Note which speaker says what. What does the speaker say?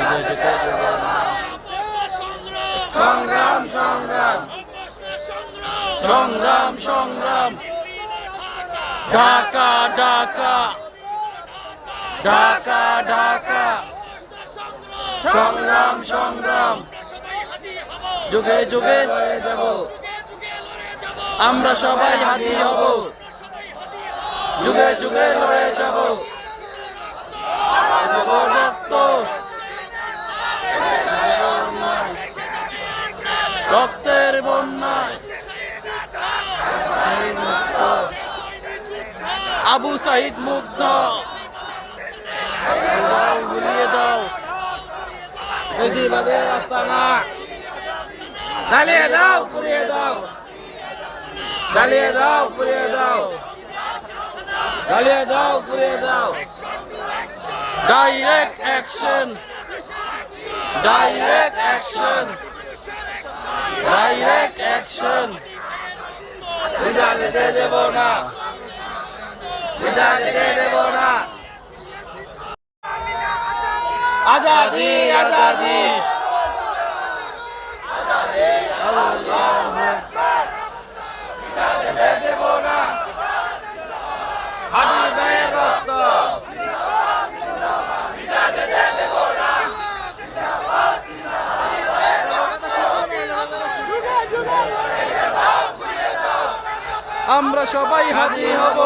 Speaker 1: বিজয় যেতে
Speaker 2: সংগ্রাম সংগ্রাম।
Speaker 1: সংগ্রাম সংগ্রাম ঢাকা ঢাকা। ঢাকা ঢাকা। সংগ্রাম সংগ্রাম। যুগে যুগে লড়ে যাব আমরা সবাই হাতি হব। যুগে যুগে লড়ে যাব। রক্তের বন্যায়। আবু সাইদ মুগ্ধ। গুলিয়ে দাও। বেশিরভাগের রাস্তা না। জ্বালিয়ে দাও, পুড়িয়ে দাও। জ্বালিয়ে দাও, পুড়িয়ে দাও। দাও দাও। অ্যাকশন বিদায় দিতে দেব না বিদায় দিতে দেব না আজাদি আজাদি দেব না হাজি গায়ে রক্ত আমরা সবাই হাজি হব।